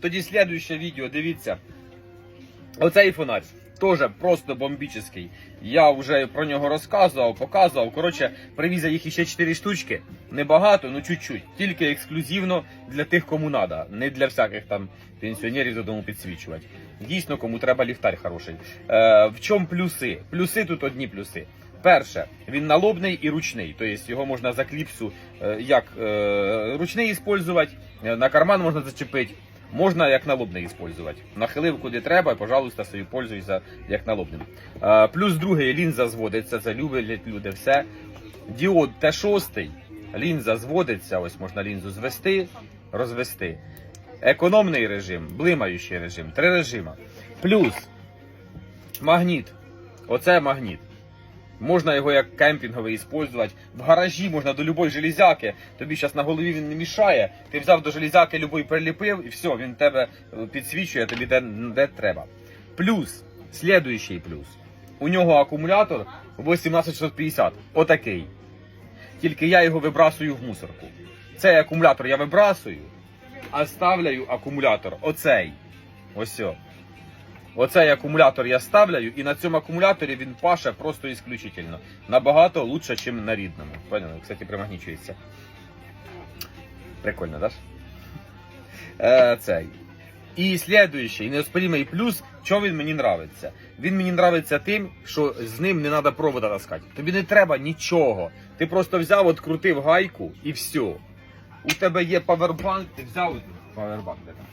Тоді слідуюче відео, дивіться. Оцей фонарь теж просто бомбічний. Я вже про нього розказував, показував. Коротше, привіз я їх іще 4 штучки. Небагато, ну чуть-чуть. Тільки ексклюзивно для тих, кому треба. Не для всяких там пенсіонерів додому підсвічувати. Дійсно, кому треба ліхтар хороший. Е, в чому плюси? Плюси тут одні плюси. Перше, він налобний і ручний, тобто його можна за кліпсу е, як е, ручний використовувати, на карман можна зачепити, можна як налобний використовувати. Нахилив куди треба, пожалуйста, собі пользуйся як налобним. Плюс другий, лінза зводиться, це люблять люди все. Діод Т6, лінза зводиться, ось можна лінзу звести, розвести. Економний режим, блимаючий режим, три режима. Плюс магніт. Оце магніт. Можна його як кемпінговий використовувати. В гаражі можна до любої железяки. Тобі зараз на голові він не мішає. Ти взяв до железяки любой приліпив і все, він тебе е, підсвічує тобі де, де треба. Плюс, слідуючий плюс. У нього акумулятор 18650. Отакий. Тільки я його вибрасую в мусорку. Цей акумулятор я вибрасую, а ставляю акумулятор оцей. Ось. Оцей акумулятор я ставляю, і на цьому акумуляторі він паше просто ісключительно. Набагато лучше, ніж на рідному. Поняли? Кстати, примагнічується. Прикольно, ж? Е, цей. І слідуючий, неоспорімий плюс, що він мені нравиться. Він мені нравиться тим, що з ним не треба провода таскати. Тобі не треба нічого. Ти просто взяв, открутив гайку і все. У тебе є павербанк, ти взяв павербанк, де там?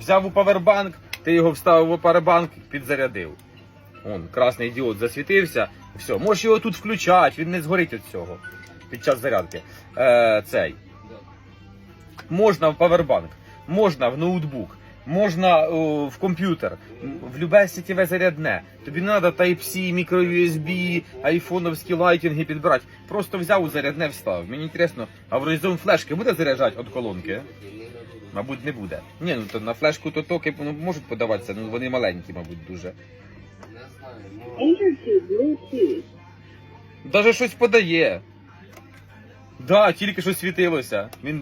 Взяв у павербанк, ти його вставив у павербанк, підзарядив. Он, красний діод засвітився. Все, можеш його тут включати, він не згорить від цього під час зарядки. Е, цей. Можна в павербанк, можна в ноутбук, можна о, в комп'ютер, в любе сітєве зарядне. Тобі не треба Type-C, мікро-USB, айфоновські лайтінги підбирати. Просто взяв у зарядне вставив. Мені цікаво, а в флешки буде заряджати від колонки? Мабуть, не буде. Ні, ну то на флешку то токи ну, можуть подаватися, ну вони маленькі, мабуть, дуже. Enter to Bluetooth. Даже щось подає. Да, тільки що світилося. Він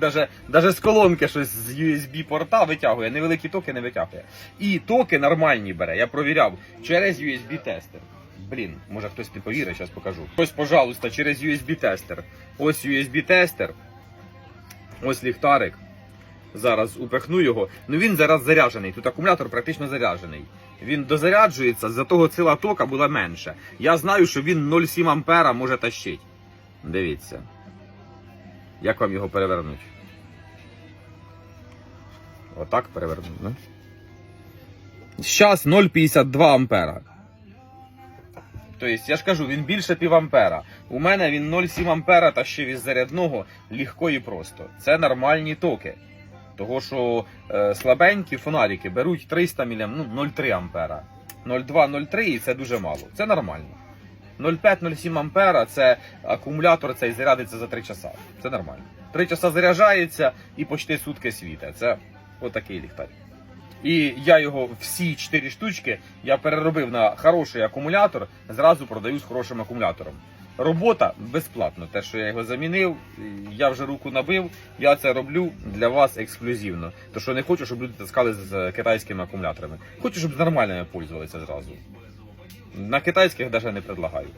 даже з колонки щось з USB порта витягує, невеликі токи не витягує. І токи нормальні бере, я провіряв через USB тестер. Блін, може хтось не повірить, зараз покажу. Ось, пожалуйста, через USB тестер. Ось USB тестер. Ось ліхтарик. Зараз упихну його. Ну він зараз заряджений. Тут акумулятор практично заряджений. Він дозаряджується, за того сила тока була менша. Я знаю, що він 0,7 ампера може тащити. Дивіться. Як вам його перевернуть? Отак перевернуть, ну? Зараз 0,52 ампера. Тобто, я ж кажу, він більше пів ампера. У мене він 0,7 ампера та ще із зарядного легко і просто. Це нормальні токи. Того, що е, слабенькі фонарики беруть 300 мА, ну 0,3 ампера. 0,2-0,3 і це дуже мало. Це нормально. 0,5-0,7 ампера це акумулятор цей зарядиться за 3 часа. Це нормально. 3 часа заряджається і почти сутки світе. Це отакий ліхтар. І я його всі 4 штучки я переробив на хороший акумулятор, зразу продаю з хорошим акумулятором. Робота безплатно. Те, що я його замінив, я вже руку набив. Я це роблю для вас ексклюзивно. То що не хочу, щоб люди таскали з китайськими акумуляторами. Хочу, щоб з нормальними пользувалися зразу. На китайських навіть не предлагаю.